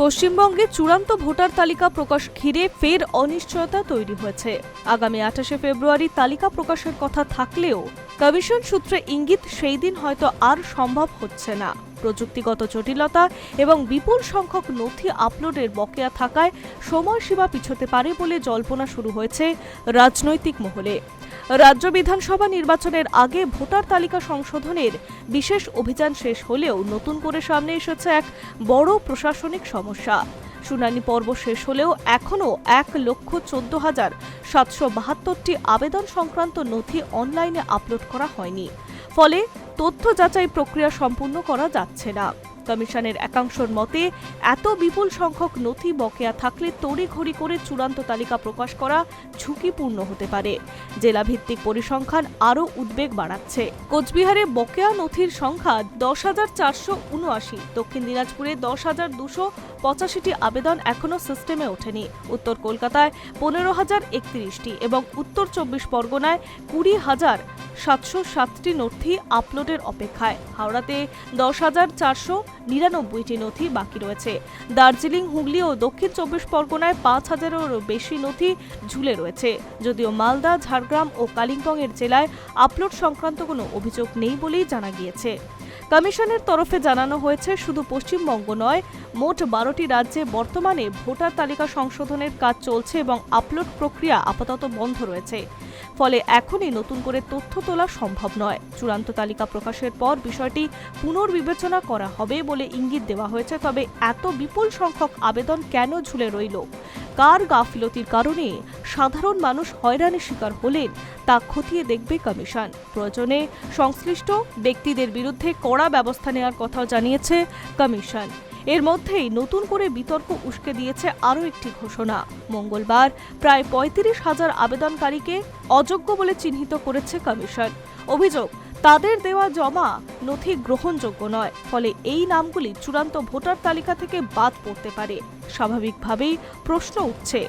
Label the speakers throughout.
Speaker 1: পশ্চিমবঙ্গে চূড়ান্ত ভোটার তালিকা প্রকাশ ঘিরে ফের অনিশ্চয়তা তৈরি হয়েছে। আগামী আঠাশে ফেব্রুয়ারি তালিকা প্রকাশের কথা থাকলেও কমিশন সূত্রে ইঙ্গিত, সেই দিন হয়তো আর সম্ভব হচ্ছে না। প্রযুক্তিগত জটিলতা এবং বিপুল সংখ্যক নথি আপলোডের বকেয়া থাকায় সময়সীমা পিছোতে পারে বলে জল্পনা শুরু হয়েছে রাজনৈতিক মহলে। রাজ্য বিধানসভা নির্বাচনের আগে ভোটার তালিকা সংশোধনের বিশেষ অভিযান শেষ হলেও নতুন করে সামনে এসেছে এক বড় প্রশাসনিক সমস্যা। শুনানি পর্ব শেষ হলেও এখনও এক লক্ষ চোদ্দ হাজার সাতশো বাহাত্তরটি আবেদন সংক্রান্ত নথি অনলাইনে আপলোড করা হয়নি। ফলে তথ্য যাচাই প্রক্রিয়া সম্পূর্ণ করা যাচ্ছে না। কমিশনের একাংশর মতে, এত বিপুল সংখ্যক নথি বকেয়া থাকলে তড়িঘড়ি করে চূড়ান্ত তালিকা প্রকাশ করা ঝুঁকিপূর্ণ হতে পারে। জেলাভিত্তিক পরিসংখ্যান আরও উদ্বেগ বাড়াচ্ছে। কোচবিহারে বকেয়া নথির সংখ্যা দশ হাজার চারশো উনআশি, দক্ষিণ দিনাজপুরে দশ হাজার দুশো পঁচাশিটি আবেদন এখনও সিস্টেমে ওঠেনি। উত্তর কলকাতায় পনেরো হাজার একত্রিশটি এবং উত্তর চব্বিশ পরগনায় কুড়ি হাজার সাতশো সাতটি নথি আপলোডের অপেক্ষায়। হাওড়াতে দশ হাজার চারশো নিরানব্বইটি নথি বাকি রয়েছে। দার্জিলিং, হুগলি ও দক্ষিণ চব্বিশ পরগনায় পাঁচ হাজারেরও বেশি নথি ঝুলে রয়েছে। যদিও মালদা, ঝাড়গ্রাম ও কালিম্পংয়ের জেলায় আপলোড সংক্রান্ত কোনো অভিযোগ নেই বলেই জানা গিয়েছে। কমিশনের তরফে জানানো হয়েছে, শুধু পশ্চিমবঙ্গ নয়, মোট বারোটি রাজ্যে বর্তমানে ভোটার তালিকা সংশোধনের কাজ চলছে এবং আপলোড প্রক্রিয়া আপাতত বন্ধ রয়েছে। ফলে এখনই নতুন করে তথ্য তোলা সম্ভব নয়। চূড়ান্ত তালিকা প্রকাশের পর বিষয়টি পুনর্বিবেচনা করা হবে বলে ইঙ্গিত দেওয়া হয়েছে, তবে এত বিপুল সংখ্যক আবেদন কেন ঝুলে রইল? কার গাফিলতির কারণে সাধারণ মানুষ হয়রানির শিকার হলেন তা খতিয়ে দেখবে কমিশন। প্রয়োজনে সংশ্লিষ্ট ব্যক্তিদের বিরুদ্ধে কড়া ব্যবস্থা নেওয়ার কথাও জানিয়েছে কমিশন। এর মধ্যেই নতুন করে বিতর্ক উস্কে দিয়েছে আরও একটি ঘোষণা। মঙ্গলবার প্রায় পঁয়ত্রিশ হাজার আবেদনকারীকে অযোগ্য বলে চিহ্নিত করেছে কমিশন। অভিযোগ তাদের দেওয়া জমা নথি গ্রহণযোগ্য নয়, ফলে এই নামগুলি চূড়ান্ত ভোটার তালিকা থেকে বাদ পড়তে পারে। স্বাভাবিকভাবেই প্রশ্ন উঠছে,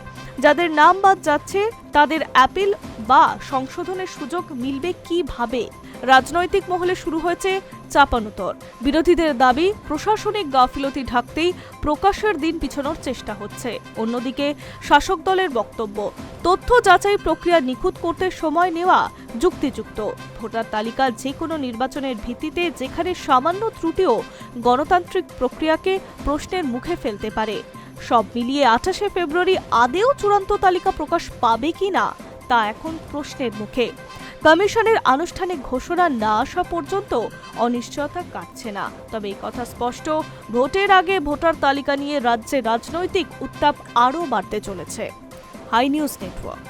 Speaker 1: যাদের নাম বাদ যাচ্ছে, তাদের অ্যাপিল বা সংশোধনের সুযোগ মিলবে কীভাবে? রাজনৈতিক মহলে শুরু হয়েছে চাপানুতর বিরোধীদের দাবি, প্রশাসনিক গাফিলতি ঢাকতেই প্রকাশের দিন পিছনোর চেষ্টা হচ্ছে। অন্যদিকে শাসক দলের বক্তব্য, তথ্য যাচাই প্রক্রিয়া নিখুঁত করতে সময় নেওয়া যুক্তিযুক্ত। ভোটার তালিকা যে কোনো নির্বাচনের ভিত্তিতে যেখানে সামান্য ত্রুটিও গণতান্ত্রিক প্রক্রিয়াকে প্রশ্নের মুখে ফেলতে পারে। সব মিলিয়ে আঠাশে ফেব্রুয়ারি আদেও চূড়ান্ত তালিকা প্রকাশ পাবে কি না, তা এখন প্রশ্নের মুখে। কমিশনের আনুষ্ঠানিক ঘোষণা না আসা পর্যন্ত অনিশ্চয়তা কাটছে না। তবে এই কথা স্পষ্ট, ভোটের আগে ভোটার তালিকা নিয়ে রাজ্যে রাজনৈতিক উত্তাপ আরও বাড়তে চলেছে। High news network.